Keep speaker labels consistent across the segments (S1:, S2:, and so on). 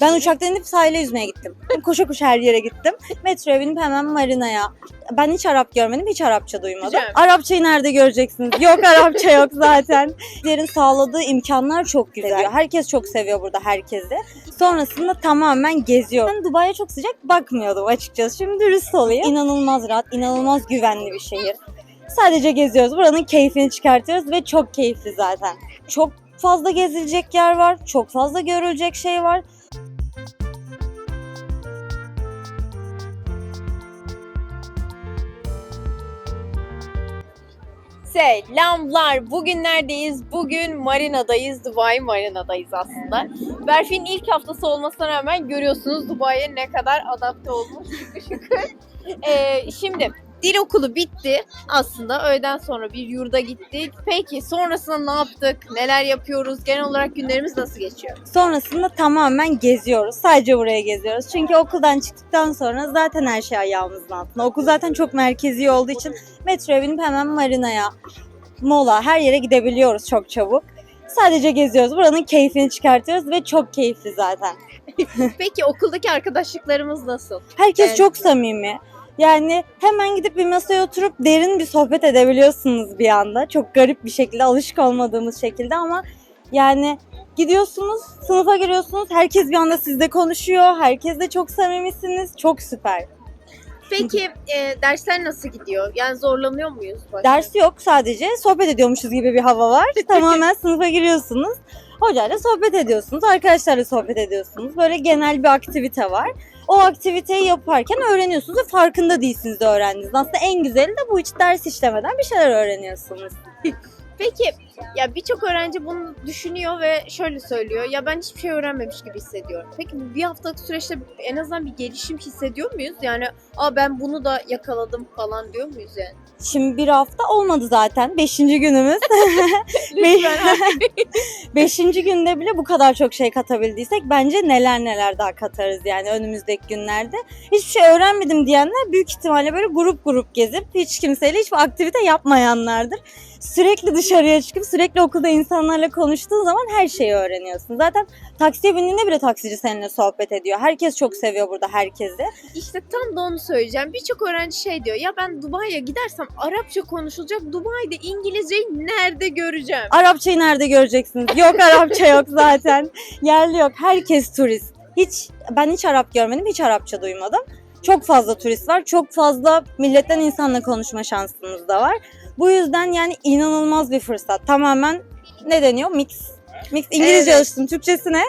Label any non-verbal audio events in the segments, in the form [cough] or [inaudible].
S1: Ben uçaktan inip sahile yüzmeye gittim. Koşa koşa her yere gittim. Metroya binip hemen marinaya. Ben hiç Arap görmedim, hiç Arapça duymadım.
S2: Güzel.
S1: Arapçayı nerede göreceksiniz? Yok Arapça yok zaten. Yerin sağladığı imkanlar çok güzel. Herkes çok seviyor burada herkesi. Sonrasında tamamen geziyor. Ben Dubai'ye çok sıcak bakmıyordum açıkçası. Şimdi dürüst olayım. İnanılmaz rahat, inanılmaz güvenli bir şehir. Sadece geziyoruz. Buranın keyfini çıkartıyoruz ve çok keyifli zaten. Çok fazla gezilecek yer var. Çok fazla görülecek şey var.
S2: Selamlar. Bugün neredeyiz? Bugün Marina'dayız. Dubai Marina'dayız aslında. Berfin'in ilk haftası olmasına rağmen görüyorsunuz Dubai'ye ne kadar adapte olmuş. Şıkır şıkır. [laughs] Ee, şimdi dil okulu bitti aslında. Öğleden sonra bir yurda gittik. Peki sonrasında ne yaptık? Neler yapıyoruz? Genel olarak günlerimiz nasıl geçiyor?
S1: Sonrasında tamamen geziyoruz. Sadece buraya geziyoruz. Çünkü okuldan çıktıktan sonra zaten her şey ayağımızın altında. Okul zaten çok merkezi olduğu için metroya binip hemen marinaya, mola her yere gidebiliyoruz çok çabuk. Sadece geziyoruz. Buranın keyfini çıkartıyoruz ve çok keyifli zaten.
S2: Peki okuldaki arkadaşlıklarımız nasıl?
S1: Herkes
S2: Evet.
S1: çok samimi. Yani hemen gidip bir masaya oturup derin bir sohbet edebiliyorsunuz bir anda. Çok garip bir şekilde, alışık olmadığımız şekilde ama yani gidiyorsunuz, sınıfa giriyorsunuz, herkes bir anda sizle konuşuyor, herkesle çok samimisiniz, çok süper.
S2: Peki e, dersler nasıl gidiyor? Yani zorlanıyor muyuz? başta?
S1: Ders yok sadece sohbet ediyormuşuz gibi bir hava var. [laughs] Tamamen sınıfa giriyorsunuz. Hocayla sohbet ediyorsunuz, arkadaşlarla sohbet ediyorsunuz. Böyle genel bir aktivite var. O aktiviteyi yaparken öğreniyorsunuz ve farkında değilsiniz de öğrendiğiniz. Aslında en güzeli de bu hiç ders işlemeden bir şeyler öğreniyorsunuz. [laughs]
S2: Peki ya birçok öğrenci bunu düşünüyor ve şöyle söylüyor. Ya ben hiçbir şey öğrenmemiş gibi hissediyorum. Peki bu bir haftalık süreçte en azından bir gelişim hissediyor muyuz? Yani aa ben bunu da yakaladım falan diyor muyuz yani?
S1: Şimdi bir hafta olmadı zaten. Beşinci günümüz. [laughs]
S2: Lütfen. [laughs]
S1: Beşinci günde bile bu kadar çok şey katabildiysek bence neler neler daha katarız yani önümüzdeki günlerde. Hiçbir şey öğrenmedim diyenler büyük ihtimalle böyle grup grup gezip hiç kimseyle hiçbir aktivite yapmayanlardır. Sürekli dışarıya çıkıp sürekli okulda insanlarla konuştuğun zaman her şeyi öğreniyorsun. Zaten taksiye bindiğinde bile taksici seninle sohbet ediyor. Herkes çok seviyor burada herkesi.
S2: işte tam da onu söyleyeceğim. Birçok öğrenci şey diyor. Ya ben Dubai'ye gidersem Arapça konuşulacak. Dubai'de İngilizceyi nerede göreceğim?
S1: Arapçayı nerede göreceksiniz? Yok Arapça yok zaten. Yerli yok. Herkes turist. Hiç ben hiç Arap görmedim, hiç Arapça duymadım. Çok fazla turist var. Çok fazla milletten insanla konuşma şansınız da var. Bu yüzden yani inanılmaz bir fırsat. Tamamen ne deniyor? Mix. Mix İngilizce
S2: Evet.
S1: alıştım. Türkçesi ne?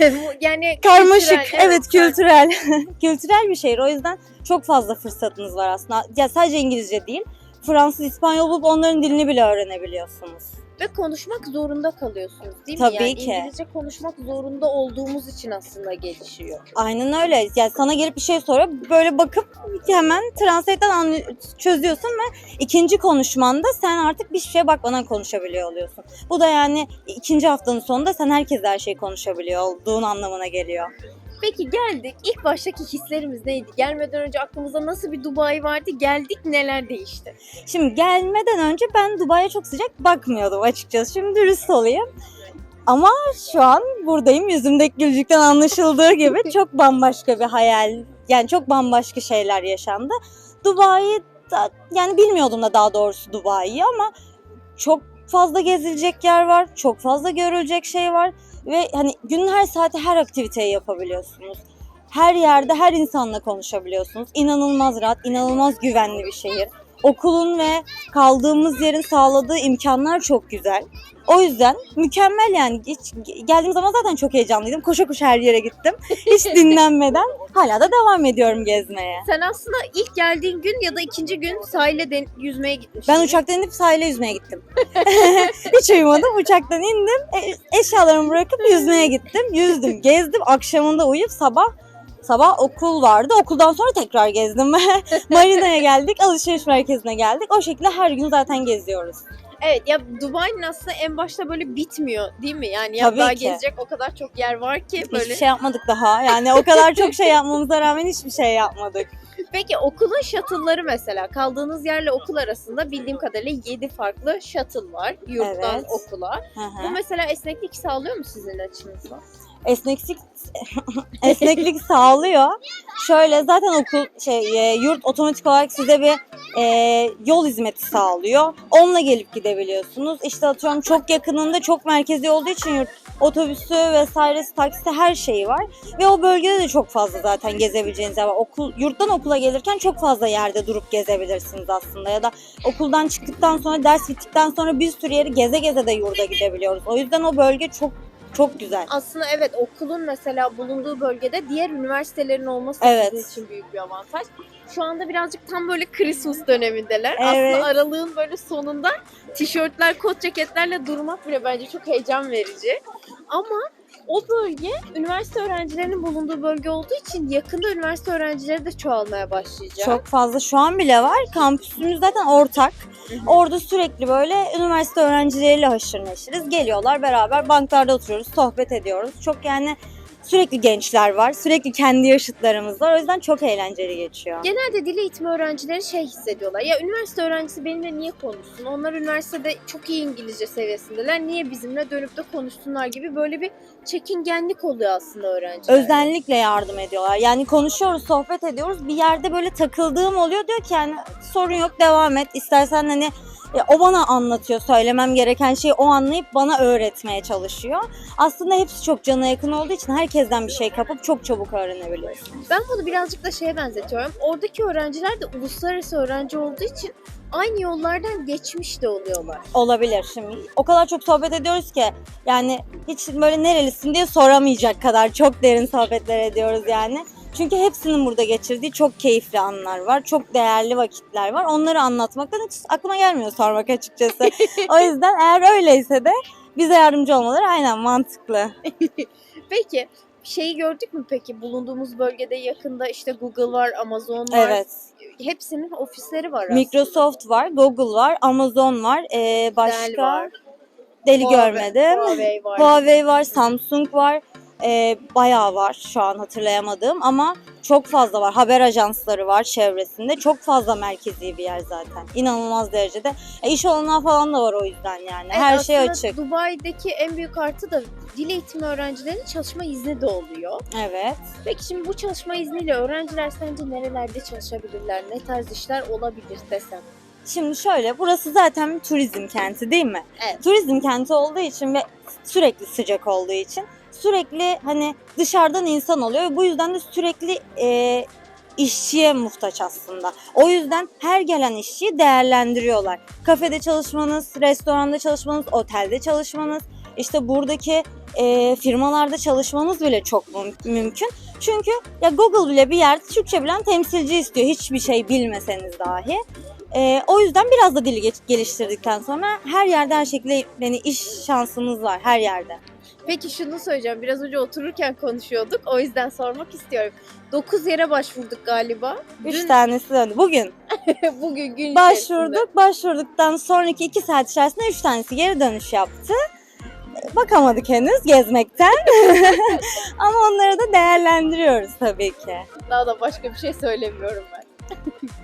S2: Bu yani [laughs]
S1: Karmaşık.
S2: kültürel,
S1: evet, kültürel. [laughs] kültürel bir şehir. O yüzden çok fazla fırsatınız var aslında. Ya sadece İngilizce değil. Fransız, İspanyol bulup onların dilini bile öğrenebiliyorsunuz.
S2: Ve konuşmak zorunda kalıyorsunuz değil mi?
S1: Tabii
S2: yani
S1: ki.
S2: İngilizce konuşmak zorunda olduğumuz için aslında gelişiyor.
S1: Aynen öyle. Yani sana gelip bir şey soruyor. Böyle bakıp hemen translate'den çözüyorsun ve ikinci konuşmanda sen artık bir şeye bakmadan konuşabiliyor oluyorsun. Bu da yani ikinci haftanın sonunda sen herkesle her şeyi konuşabiliyor olduğun anlamına geliyor.
S2: Peki geldik. İlk baştaki hislerimiz neydi? Gelmeden önce aklımızda nasıl bir Dubai vardı? Geldik neler değişti?
S1: Şimdi gelmeden önce ben Dubai'ye çok sıcak bakmıyordum açıkçası. Şimdi dürüst olayım. Ama şu an buradayım. Yüzümdeki gülücükten anlaşıldığı gibi [laughs] çok bambaşka bir hayal. Yani çok bambaşka şeyler yaşandı. Dubai'yi da, yani bilmiyordum da daha doğrusu Dubai'yi ama çok fazla gezilecek yer var. Çok fazla görülecek şey var. Ve hani günün her saati her aktiviteyi yapabiliyorsunuz. Her yerde her insanla konuşabiliyorsunuz. İnanılmaz rahat, inanılmaz güvenli bir şehir. Okulun ve kaldığımız yerin sağladığı imkanlar çok güzel. O yüzden mükemmel yani. Hiç, geldiğim zaman zaten çok heyecanlıydım. Koşa koşa her yere gittim. Hiç [laughs] dinlenmeden hala da devam ediyorum gezmeye.
S2: Sen aslında ilk geldiğin gün ya da ikinci gün sahile den- yüzmeye gitmiştin.
S1: Ben uçaktan inip sahile yüzmeye gittim. [laughs] Hiç uyumadım. Uçaktan indim. e- eşyalarımı bırakıp yüzmeye gittim. Yüzdüm, gezdim. Akşamında uyuyup sabah sabah okul vardı. Okuldan sonra tekrar gezdim. [laughs] Marina'ya geldik. Alışveriş merkezine geldik. O şekilde her gün zaten geziyoruz.
S2: Evet ya Dubai'nin aslında en başta böyle bitmiyor değil mi? Yani ya
S1: Tabii
S2: daha
S1: ki.
S2: gezecek o kadar çok yer var ki böyle.
S1: Hiçbir şey yapmadık daha. Yani o kadar çok şey yapmamıza rağmen hiçbir şey yapmadık. [laughs]
S2: Peki okulun shuttle'ları mesela kaldığınız yerle okul arasında bildiğim kadarıyla 7 farklı shuttle var yurttan
S1: Evet.
S2: okula.
S1: Hı
S2: Bu
S1: hı.
S2: mesela esneklik sağlıyor mu sizin açınızdan?
S1: Esneklik [laughs] esneklik sağlıyor. Şöyle zaten okul şey e, yurt otomatik olarak size bir e, yol hizmeti sağlıyor. Onunla gelip gidebiliyorsunuz. İşte atıyorum çok yakınında çok merkezi olduğu için yurt otobüsü vesairesi taksisi her şeyi var. Ve o bölgede de çok fazla zaten gezebileceğiniz yer var. Okul, yurttan okula gelirken çok fazla yerde durup gezebilirsiniz aslında. Ya da okuldan çıktıktan sonra ders bittikten sonra bir sürü yeri geze geze de yurda gidebiliyoruz. O yüzden o bölge çok çok güzel.
S2: Aslında evet okulun mesela bulunduğu bölgede diğer üniversitelerin olması
S1: Evet.
S2: sizin için büyük bir avantaj. Şu anda birazcık tam böyle Christmas dönemindeler.
S1: Evet.
S2: Aslında aralığın böyle sonunda tişörtler, kot ceketlerle durmak bile bence çok heyecan verici. Ama o bölge üniversite öğrencilerinin bulunduğu bölge olduğu için yakında üniversite öğrencileri de çoğalmaya başlayacak.
S1: Çok fazla şu an bile var. Kampüsümüz zaten ortak. Orada sürekli böyle üniversite öğrencileriyle haşır neşiriz. Geliyorlar beraber banklarda oturuyoruz, sohbet ediyoruz. Çok yani sürekli gençler var. Sürekli kendi yaşıtlarımız var. O yüzden çok eğlenceli geçiyor.
S2: Genelde dil eğitimi öğrencileri şey hissediyorlar. Ya üniversite öğrencisi benimle niye konuşsun? Onlar üniversitede çok iyi İngilizce seviyesindeler. Niye bizimle dönüp de konuşsunlar gibi böyle bir çekingenlik oluyor aslında öğrenciler.
S1: Özellikle yardım ediyorlar. Yani konuşuyoruz, sohbet ediyoruz. Bir yerde böyle takıldığım oluyor. Diyor ki yani sorun yok devam et. İstersen hani e, o bana anlatıyor söylemem gereken şeyi o anlayıp bana öğretmeye çalışıyor. Aslında hepsi çok cana yakın olduğu için herkesten bir şey kapıp çok çabuk öğrenebiliyorsun.
S2: Ben bunu birazcık da şeye benzetiyorum. Oradaki öğrenciler de uluslararası öğrenci olduğu için aynı yollardan geçmiş de oluyorlar.
S1: Olabilir şimdi. O kadar çok sohbet ediyoruz ki yani hiç böyle nerelisin diye soramayacak kadar çok derin sohbetler ediyoruz yani. Çünkü hepsinin burada geçirdiği çok keyifli anlar var. Çok değerli vakitler var. Onları anlatmaktan hiç aklıma gelmiyor sormak açıkçası. [laughs] o yüzden eğer öyleyse de bize yardımcı olmaları aynen mantıklı. [laughs]
S2: Peki şeyi gördük mü peki? Bulunduğumuz bölgede yakında işte Google var, Amazon var.
S1: Evet.
S2: Hepsinin ofisleri var aslında.
S1: Microsoft var, Google var, Amazon var. Ee, başka
S2: Dell var.
S1: deli
S2: Huawei-
S1: görmedim.
S2: Huawei var.
S1: Huawei var, Samsung var. Ee, bayağı var şu an hatırlayamadığım ama çok fazla var. Haber ajansları var çevresinde. Çok fazla merkezi bir yer zaten. İnanılmaz derecede. E, iş olanağı falan da var o yüzden yani.
S2: Evet,
S1: Her şey açık.
S2: Dubai'deki en büyük artı da dil eğitimi öğrencilerinin çalışma izni de oluyor.
S1: Evet.
S2: Peki şimdi bu çalışma izniyle öğrenciler sence nerelerde çalışabilirler? Ne tarz işler olabilir desem?
S1: Şimdi şöyle burası zaten bir turizm kenti değil mi?
S2: Evet.
S1: Turizm kenti olduğu için ve sürekli sıcak olduğu için sürekli hani dışarıdan insan oluyor. Bu yüzden de sürekli e, işçiye muhtaç aslında. O yüzden her gelen işçiyi değerlendiriyorlar. Kafede çalışmanız, restoranda çalışmanız, otelde çalışmanız, işte buradaki e, firmalarda çalışmanız bile çok müm- mümkün. Çünkü ya Google bile bir yerde Türkçe bilen temsilci istiyor hiçbir şey bilmeseniz dahi. Ee, o yüzden biraz da dili geliştirdikten sonra her yerde her şekilde yani iş şansınız var her yerde.
S2: Peki şunu söyleyeceğim. Biraz önce otururken konuşuyorduk. O yüzden sormak istiyorum. 9 yere başvurduk galiba.
S1: Üç
S2: Dün-
S1: tanesi döndü. Bugün [laughs]
S2: bugün gün içerisinde.
S1: başvurduk. Başvurduktan sonraki iki saat içerisinde üç tanesi geri dönüş yaptı. Bakamadık henüz gezmekten. [laughs] Ama onları da değerlendiriyoruz tabii ki.
S2: Daha da başka bir şey söylemiyorum ben. [laughs]